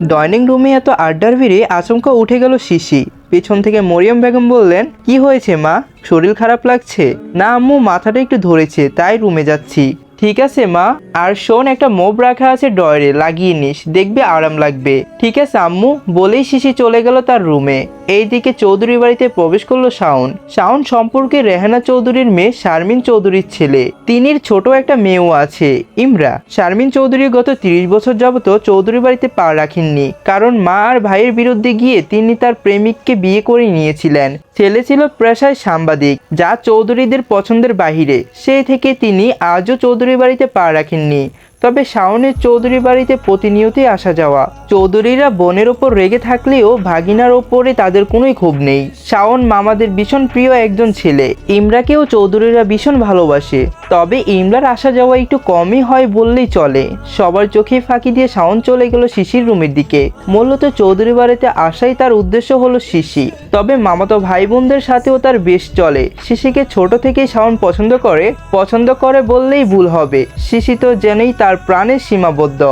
Dining রুমে এত আড্ডার ভিড়ে আচমকা উঠে গেল শিশি। পেছন থেকে মরিয়ম বেগম বললেন, কি হয়েছে মা? শরীর খারাপ লাগছে? না আম্মু, মাথাটা একটু ধরেছে, তাই রুমে যাচ্ছি। ঠিক আছে, মা। আর শোন, একটা মোব রাখা আছে ডয়ারে লাগিয়ে নিস। দেখবে আরাম লাগবে। ঠিক আছে, আম্মু? বলেই শিশি চলে গেল তার রুমে। এইদিকে চৌধুরী বাড়িতে প্রবেশ করল শাওন। শাওন সম্পর্কে রেহানা চৌধুরীর মেয়ে শারমিন চৌধুরীর ছেলে। তিনির ছোট একটা মেয়েও আছে, ইমরা। শারমিন চৌধুরী গত তিরিশ বছর যাবত চৌধুরী বাড়িতে পা রাখেননি। কারণ মা আর ভাইয়ের বিরুদ্ধে গিয়ে তিনি তার প্রেমিককে বিয়ে করে নিয়েছিলেন। ছেলে ছিল পেশায় সাংবাদিক, যা চৌধুরীদের পছন্দের বাহিরে। সেই থেকে তিনি আজও চৌধুরী বাড়িতে পা রাখেননি। তবে শাওনের চৌধুরী বাড়িতে প্রতিনিয়তই আসা যাওয়া। চৌধুরীরা বোনের ওপর রেগে থাকলেও ভাগিনার ওপরে তাদের কোনোই ক্ষোভ নেই। শাওন মামাদের ভীষণ প্রিয় একজন ছেলে। ইমরাকেও চৌধুরীরা ভীষণ ভালোবাসে। তবে ইমরার আসা যাওয়া একটু কমই হয় বললেই চলে। সবার চোখে ফাঁকি দিয়ে শাওন চলে গেল শিশির রুমের দিকে। মূলত চৌধুরী বাড়িতে আসাই তার উদ্দেশ্য হলো শিশি। তবে মামাতো ভাই বোনদের সাথেও তার বেশ চলে। শিশিকে ছোট থেকেই শাওন পছন্দ করে। পছন্দ করে বললেই ভুল হবে। শিশি তো জেনেই তার প্রাণের সীমাবদ্ধ।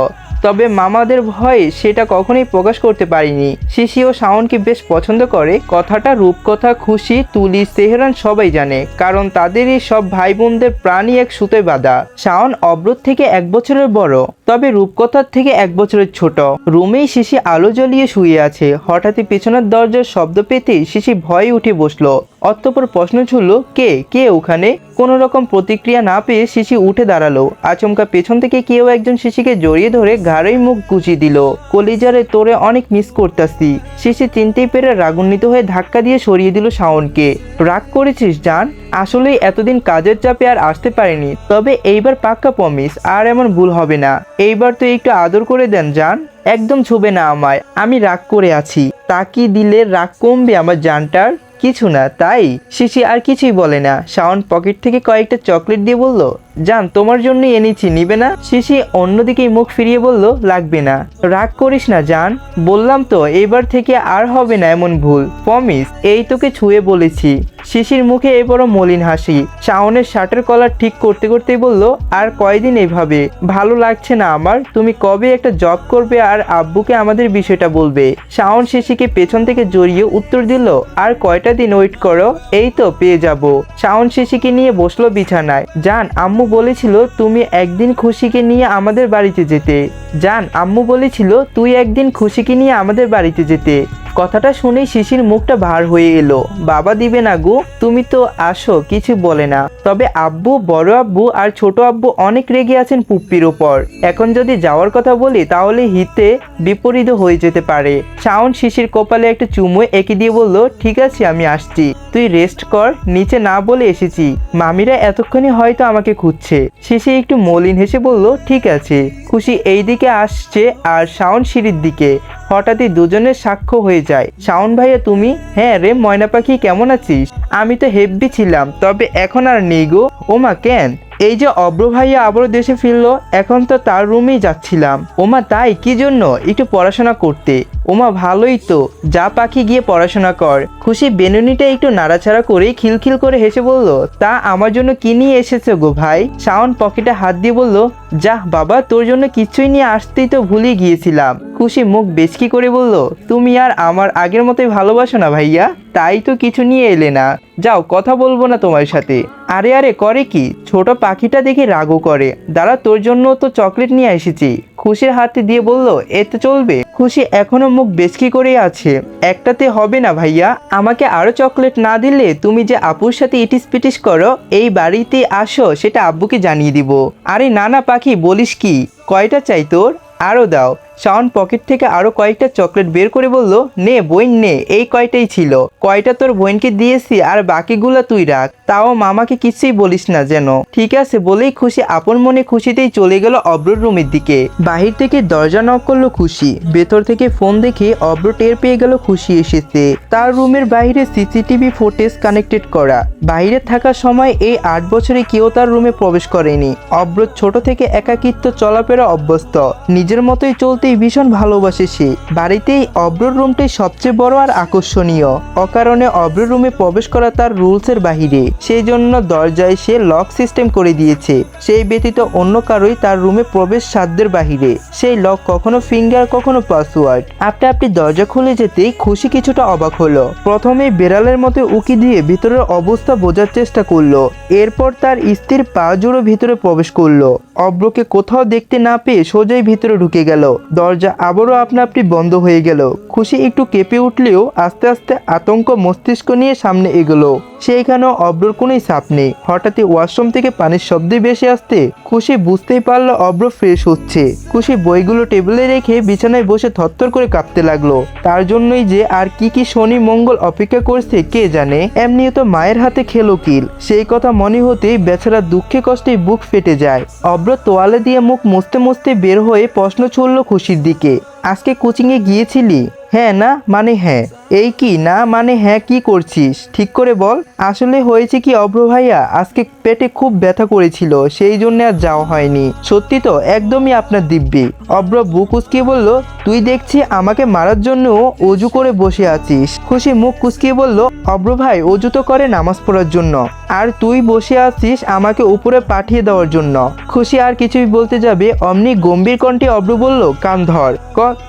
তবে মামাদের ভয়ে সেটা কখনোই প্রকাশ করতে পারিনি। শিশি ও শাওনকে বেশ পছন্দ করে। কথাটা, রূপকথা, খুশি, তুলি, সেহরান সবাই জানে, কারণ তাদেরই সব ভাই বোনদের প্রাণী এক সুতোয় বাঁধা। শাওন অব্রত থেকে এক বছরের বড়। তবে রূপকথার থেকে এক বছরের ছোট। রুমেই শিশি আলো জ্বলিয়ে শুয়ে আছে। হঠাৎই পেছনের দরজার শব্দ পেতে শিশি ভয়ে উঠে বসল। অতঃপর প্রশ্ন ছুড়ল, কে? কে ওখানে? কোনো রকম প্রতিক্রিয়া না পেয়ে শিশি উঠে দাঁড়াল। আচমকা পেছন থেকে কেউ একজন শিশিকে জড়িয়ে ধরে ঘাড়েই মুখ গুছিয়ে দিল। কলিজারে তোরে অনেক মিস করতাসি শিশি চিনতেই পেরে রাগুন্বিত হয়ে ধাক্কা দিয়ে সরিয়ে দিল শাওনকে। রাগ করেছিস, জান? আসলে এতদিন কাজের চাপে আর আসতে পারিনি। তবে এইবার পাক্কা প্রমিস আর এমন ভুল হবে না। এইবার তো একটু আদর করে দেন, জান। একদম ছুবে না আমায়। আমি রাগ করে আছি। তাকি দিলে রাগ কমবে আমার জানটার। কিছু না, তাই? শিশি আর কিছুই বলে না। শাওন পকেট থেকে কয়েকটা চকলেট দিয়ে বলল জান, তোমার জন্য এনেছি, নিবে না? শিশি অন্যদিকে মুখ ফিরিয়ে বলল, লাগবে না। রাগ করিস না, জান। বললাম তো, এবার থেকে আর হবে না এমন ভুল। প্রমিস এই তোকে ছুঁয়ে বলেছি। শিশির মুখে এবারও মলিন হাসি। শাওনের শার্টের কলার ঠিক করতে করতেই বলল, আর কয়দিন এভাবে? ভালো লাগছে না আমার। তুমি কবে একটা জব করবে আর আব্বুকে আমাদের বিষয়টা বলবে? শাওন শিশিকে পেছন থেকে জড়িয়ে উত্তর দিল, আর কয়টা দিন ওয়েট করো? এই তো, পেয়ে যাব। শাওন শিশিকে নিয়ে বসল বিছানায়। জান, আম্মু বলেছিল, তুমি একদিন খুশিকে নিয়ে আমাদের বাড়িতে যেতে। জান, আম্মু বলেছিল, তুই একদিন খুশিকে নিয়ে আমাদের বাড়িতে যেতে। কথাটা শুনে শিশির মুখটা ভার হয়ে এলো। বাবা দিবে না গো, তুমি তো আসো, কিছু বলে না। তবে আব্বু, বড় আব্বু আর ছোট আব্বু অনেক রেগে আছেন পুপ্পির ওপর। এখন যদি যাওয়ার কথা বলি, তাহলে হিতে বিপরীত হয়ে যেতে পারে। শাওন শিশির কপালে একটা চুমু এঁকে দিয়ে বলল, ঠিক আছে, আমি আসছি। তুই রেস্ট কর, নিচে না বলে এসেছি। মামিরা এতক্ষণে হয়তো আমাকে খুঁজছে। শিশি একটু মলিন হেসে বলল, ঠিক আছে। খুশি এই দিকে আসছে আর শাওন সিঁড়ির দিকে। হঠাৎই দুজনের সাক্ষ্য হয়ে যায়। শাওন ভাইয়া, তুমি? হ্যাঁ রে, ময়না পাখি, কেমন আছিস? আমি তো হেব্বি ছিলাম, তবে এখন আর নেই গো। ওমা, কেন? এই যে অব্র ভাইয়া আবারও দেশে ফিরলো, এখন তো তার রুমেই যাচ্ছিলাম। ওমা, তাই? কি জন্য? একটু পড়াশোনা করতে। ওমা, ভালোই তো। যা পাখি গিয়ে পড়াশোনা কর। খুশি বেনুনিটা একটু নাড়াছাড়া করে খিলখিল করে হেসে বলল, তা আমার জন্য কি নিয়ে এসেছ গো ভাই? শাওন পকেটে হাত দিয়ে বলল, যাহ বাবা, তোর জন্য কিছুই নিয়ে আসতেই তো ভুলে গিয়েছিলাম। খুশি মুখ বেচকি করে বলল, তুমি আর আমার আগের মতোই ভালোবাসো না ভাইয়া, তাই তো কিছু নিয়ে এলে না। যাও, কথা বলব না তোমার সাথে। আরে আরে, করে কি? ছোট পাখিটা দেখে রাগও করে। দাঁড়া, তোর জন্য তো চকলেট নিয়ে এসেছি। খুশির হাতে দিয়ে বলল এতে চলবে। খুশি এখনও মুখ বেচকি করে আছে। একটাতে হবে না ভাইয়া। আমাকে আরও চকলেট না দিলে তুমি যে আপুর সাথে ইটিস পিটিস করো, এই বাড়িতে আসো, সেটা আব্বুকে জানিয়ে দিব। আরে, না না, পাখি, বলিস কি? কয়টা চাই তোর? আরও দাও। শাওন পকেট থেকে আরও কয়েকটা চকলেট বের করে বলল, নে বইন নে, এই কয়টাই ছিল। কয়টা তোর বোনকে দিয়েছি আর বাকিগুলো তুই রাখ। তাও মামাকে কিছুই বলিস না যেন। ঠিক আছে, বলেই খুশি আপন মনে খুশিতেই চলে গেল অব্রর রুমের দিকে। বাহির থেকে দরজা নক করল খুশি। ভেতর থেকে ফোন দেখে অব্র টের পেয়ে গেল খুশি এসেছে। তার রুমের বাইরে সিসিটিভি ফুটেজ কানেক্টেড করা। বাইরে থাকার সময় এই আট বছরে কেউ তার রুমে প্রবেশ করেনি। অব্র ছোট থেকে একাকিত্ব চলাফেরা অভ্যস্ত। নিজের মতোই চলতে সত্যিই ভীষণ ভালোবাসে সে। বাড়িতেই অব্রর রুমটাই সবচেয়ে বড় আর আকর্ষণীয়। অকারণে অব্র রুমে প্রবেশ করা তার রুলসের বাহিরে। সেই জন্য দরজায় সে লক সিস্টেম করে দিয়েছে। সেই ব্যতীত অন্য কারোই তার রুমে প্রবেশ সাধ্যের বাহিরে। সেই লক কখনো ফিঙ্গার, কখনো পাসওয়ার্ড। আপনি আপনি দরজা খুলে যেতেই খুশি কিছুটা অবাক হলো। প্রথমে বেড়ালের মতো উকি দিয়ে ভিতরের অবস্থা বোঝার চেষ্টা করল। এরপর তার স্ত্রীর পা জুড়ে ভিতরে প্রবেশ করল। অব্রকে কোথাও দেখতে না পেয়ে সোজাই ভিতরে ঢুকে গেল। দরজা আবারও আপনা আপনি বন্ধ হয়ে গেল। খুশি একটু কেঁপে উঠলেও আস্তে আস্তে আতঙ্ক মস্তিষ্ক নিয়ে সামনে এগোলো। সেইখানেও অব্রর কোনোই চাপ নেই। হঠাৎই ওয়াশরুম থেকে পানির শব্দে ভেসে আসতে খুশি বুঝতেই পারল অব্র ফ্রেশ হচ্ছে। খুশি বইগুলো টেবিলে রেখে বিছানায় বসে থরথর করে কাঁপতে লাগল। তার জন্যই যে আর কি কি শনি মঙ্গল অপেক্ষা করছে কে জানে? এমনিও তো মায়ের হাতে খেলো কিল। সেই কথা মনে হতেই বেচারা দুঃখে কষ্টে বুক ফেটে যায়। অব্র তোয়ালে দিয়ে মুখ মুছতে মুছতে বের হয়ে প্রশ্ন ছুড়ল খুশির দিকে। আজকে কোচিংয়ে গিয়েছিলি? হ্যাঁ না মানে হ্যাঁ এই কি না মানে হ্যাঁ কি করছিস? ঠিক করে বল। আসলে হয়েছে কি অব্র ভাইয়া? আজকে পেটে খুব ব্যথা করেছিল, সেই জন্য আর যাওয়া হয়নি। সত্যি তো, একদমই আপনার দিব্যি। অব্র বুক উসকিয়ে বলল, তুই দেখছি আমাকে মারার জন্য অজু করে বসে আছিস। খুশি মুখ কুচকিয়ে বলল অভ্র ভাই, অজু তো করে নামাজ পড়ার জন্য। আর তুই বসে আছিস আমাকে উপরে পাঠিয়ে দেওয়ার জন্য। খুশি আর কিছুই বলতে যাবে, অমনি গম্ভীর কণ্ঠে অব্র বলল, কান ধর।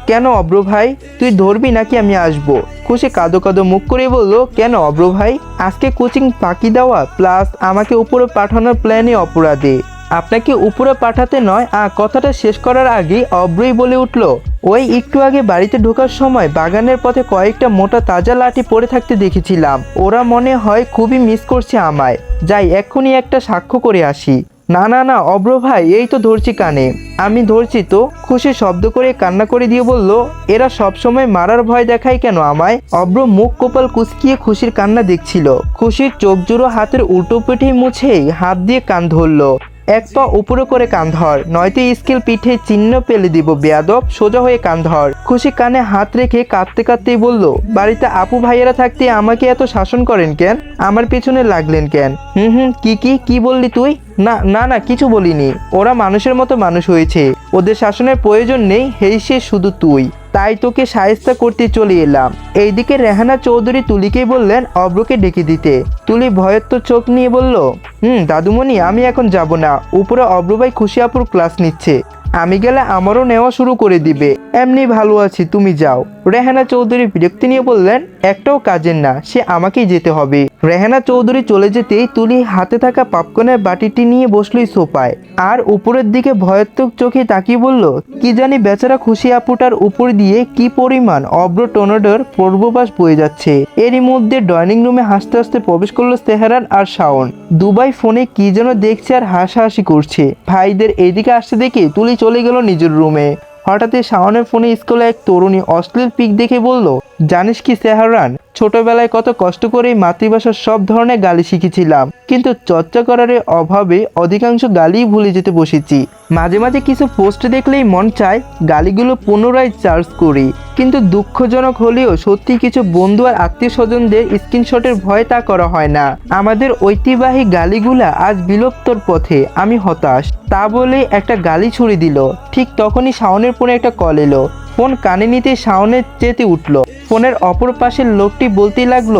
কেন অব্র ভাই? তুই ধরবি নাকি আমি আসব? খুশি কাদো কাদো মুখ করে বলল, কেন অব্র ভাই? আজকে কোচিং বাকি দেওয়া, প্লাস আমাকে উপরে পাঠানোর প্ল্যানে অপরাধে। আপনাকে উপরে পাঠাতে নয়, আ, কথাটা শেষ করার আগে অব্রই বলে উঠল, ওই একটু আগে বাড়িতে ঢোকার সময় বাগানের পথে কয়েকটা মোটা তাজা লাঠি পড়ে থাকতে দেখেছিলাম। ওরা মনে হয় খুবই মিস করছে আমায়। যাই, এক্ষুনি একটা সাক্ষ্য করে আসি। না না না, অব্র ভাই, এই তো ধরছি কানে। আমি ধরছি তো, খুশি শব্দ করে কান্না করে দিয়ে বলল, এরা সবসময় মারার ভয় দেখায় কেন আমায়? অব্র মুখ কপাল কুচকিয়ে খুশির কান্না দেখছিল। খুশির চোখ জুড়ো হাতের উল্টো পিঠে মুছেই হাত দিয়ে কান ধরলো। এক পা উপরে করে কান ধর নয়তো স্কিল পিঠে চিহ্ন পেলে দিব বেয়াদব, সোজা হয়ে কান ধর। খুশি কানে হাত রেখে কাঁদতে কাঁদতেই বলল, বাড়িতে আপু ভাইয়েরা থাকতে আমাকে এত শাসন করেন কেন? আমার পেছনে লাগলেন কেন? হুম হুম, কি কি কি বললি তুই? না না না, কিছু বলিনি। ওরা মানুষের মতো মানুষ হয়েছে। ওদের শাসনের প্রয়োজন নেই, হেই সে শুধু তুই। তাই তোকে সাহেস্তা করতে চলে এলাম। এইদিকে রেহানা চৌধুরী তুলিকে বললেন, অব্রকে ডেকে দিতে। তুলি ভয়ের তো চোখ নিয়ে বলল, হুম, দাদুমণি, আমি এখন যাব না। উপরে অব্রভাই খুশি আপুর ক্লাস নিচ্ছে। আমি গেলে আমারও নেওয়া শুরু করে দিবে। এমনি ভালো আছি, তুমি যাও। রেহানা চৌধুরী বিরক্তি নিয়ে বললেন, একটাও কাজের না, সে আমাকেই যেতে হবে। রেহানা চৌধুরী চলে যেতেই তুলি হাতে থাকা পপকর্নের বাটিটি নিয়ে বসলই সোফায়। আর উপরের দিকে ভয়াত্মক চোখে তাকিয়ে বলল, কি জানি বেচারা খুশি আপুটার উপর দিয়ে কি পরিমাণ অব্র টর্নেডোর পূর্বপাশ বয়ে যাচ্ছে। এরই মধ্যে ডাইনিং রুমে হাসতে হাসতে প্রবেশ করল তেহারান আর শাওন। দুবাই ফোনে কি যেন দেখছে আর হাসাহাসি করছে। ভাইদের এদিকে আসতে দেখে তুলি চলে গেল নিজের রুমে। হঠাৎই শাওনের ফোনে স্কুলে এক তরুণী অশ্লীল পিক দেখে বলল, জানিস কি সেহারান ছোটবেলায় কত কষ্ট করে মাতৃভাষার সব ধরনের গালি শিখেছিলাম, কিন্তু চর্চা করার অভাবে অধিকাংশ গালি ভুলে যেতে বসেছি। মাঝে মাঝে কিছু পোস্ট দেখলেই মন চায় গালিগুলো পুনরায় চার্জ করি। কিন্তু দুঃখজনক হলেও সত্যি কিছু বন্ধু আর আত্মীয় স্বজনদের স্ক্রিনশটের ভয় তা করা হয় না। আমাদের ঐতিহ্যবাহী গালিগুলা আজ বিলুপ্তর পথে, আমি হতাশ। তা বলে একটা গালি ছুড়ে দিল। ঠিক তখনই শাওনের ফোনে একটা কল এলো। ফোন কানে নিতে শাওনের চেতে উঠল। ফোনের অপর পাশের লোকটি বলতেই লাগল,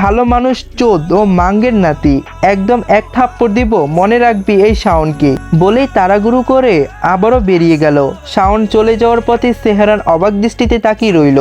ভালো মানুষ চোদ ও মাঙ্গের নাতি, একদম এক থাপ্পড় দিব মনে রাখবি এই শাওনকে। বলেই তাড়াগুড়ু করে আবারও বেরিয়ে গেল। শাওন চলে যাওয়ার পথে সেহারান অবাক দৃষ্টিতে তাকিয়ে রইল।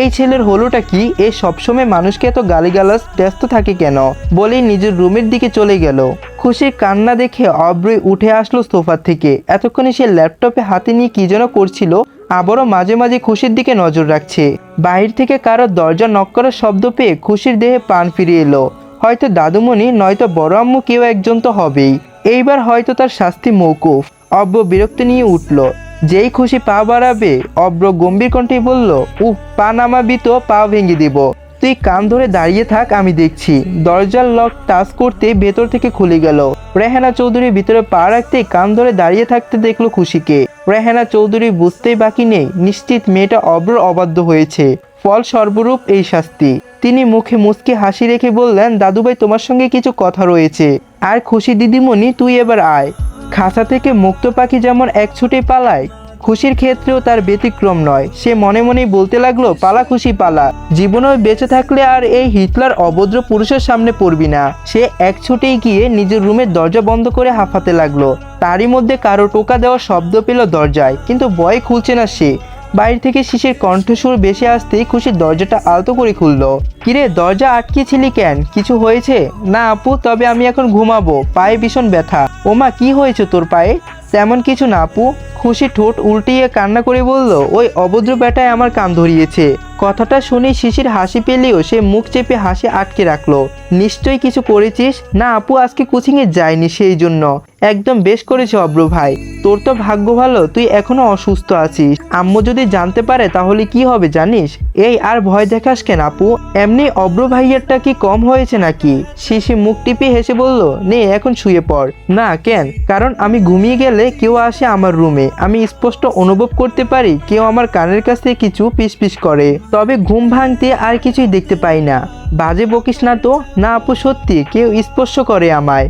এই ছেলের হলোটা কি? এ সবসময় মানুষকে এত গালিগালাজ ব্যস্ত থাকে কেন? বলেই নিজের রুমের দিকে চলে গেল। খুশির কান্না দেখে অব্রই উঠে আসলো সোফা থেকে। এতক্ষণে সে ল্যাপটপে হাতে নিয়ে কি যেন করছিল আবারও মাঝে মাঝে খুশির দিকে নজর রাখছে। বাহির থেকে কারও দরজা নক করার শব্দ পেয়ে খুশির দেহে পান ফিরিয়ে এলো। হয়তো দাদুমণি, নয়তো বড় আম্মু কেউ একজন তো হবেই। এইবার হয়তো তার শাস্তি মৌকুফ। অব্য বিরক্তি নিয়ে উঠল। যেই খুশি পা বাড়াবে, অব্র গম্ভীর কণ্ঠে বলল, উফ, পা নামাবি তো, পা ভেঙে দিব। তুই কান ধরে দাঁড়িয়ে থাক আমি দেখছি। দরজার লক টাচ করতে ভেতর থেকে খুলে গেল। রেহানা চৌধুরী ভিতরে পা রাখতেই কান ধরে দাঁড়িয়ে থাকতে দেখল খুশিকে। রেহানা চৌধুরী বুঝতেই বাকি নেই, নিশ্চিত মেয়েটা অব্র অবাধ্য হয়েছে। ফল সর্বরূপ এই শাস্তি। তিনি মুখে মুচকি হাসি রেখে বললেন, দাদুভাই, তোমার সঙ্গে কিছু কথা রয়েছে। আর খুশি দিদিমণি, তুই এবার আয়। খাসা থেকে মুক্ত পাখি যেমন এক ছুটে পালায় খুশির ক্ষেত্রেও তার ব্যতিক্রম নয়। সে মনে মনেই বলতে লাগল, পালা খুশি, পালা। জীবনেও বেঁচে থাকলে আর এই হিটলার অভদ্র পুরুষের সামনে পড়বি না। সে এক ছুটেই গিয়ে নিজের রুমের দরজা বন্ধ করে হাঁফাতে লাগল। তারই মধ্যে কারও টোকা দেওয়ার শব্দ পেল দরজায়, কিন্তু বয় খুলছে না সে। বাইরে থেকে শিশির কণ্ঠস্বর বেশি আসতেই খুশির দরজাটা আলতো করে খুললো। কিরে, দরজা আটকেছিলি কেন? কিছু হয়েছে? না আপু, তবে আমি এখন ঘুমাবো। পায়ে ভীষণ ব্যথা। ওমা, কি হয়েছে তোর পায়ে? তেমন কিছু না আপু। খুশি ঠোঁট উল্টিয়ে কান্না করে বলল, ওই অভদ্র বেটায় আমার কান ধরিয়েছে। কথাটা শুনে শিশির হাসি পেলেও সে মুখ চেপে হাসি আটকে রাখল। নিশ্চয়ই কিছু করেছিস? না আপু, আজকে কোচিংয়ে যায়নি সেই জন্য একদম বেশ করেছে অব্রু ভাই। তোর তো ভাগ্য ভালো, তুই এখনও অসুস্থ আছিস। আম্মু যদি জানতে পারে তাহলে কি হবে জানিস? এই আর ভয় দেখাস কেন আপু? এমনি অব্র ভাইয়েরটা কি কম হয়েছে নাকি? শিশি মুখ টিপে হেসে বলল, নে, এখন শুয়ে পড়। না, কেন? কারণ আমি ঘুমিয়ে গেলে কেউ আসে আমার রুমে। আমি স্পষ্ট অনুভব করতে পারি, কেউ আমার কানের কাছে কিছু পিস পিস করে। তবে ঘুম ভাঙতে আর কিছুই দেখতে পাই না। বাজে বকিস না তো? না আপু, সত্যি, কেউ স্পর্শ করে আমায়।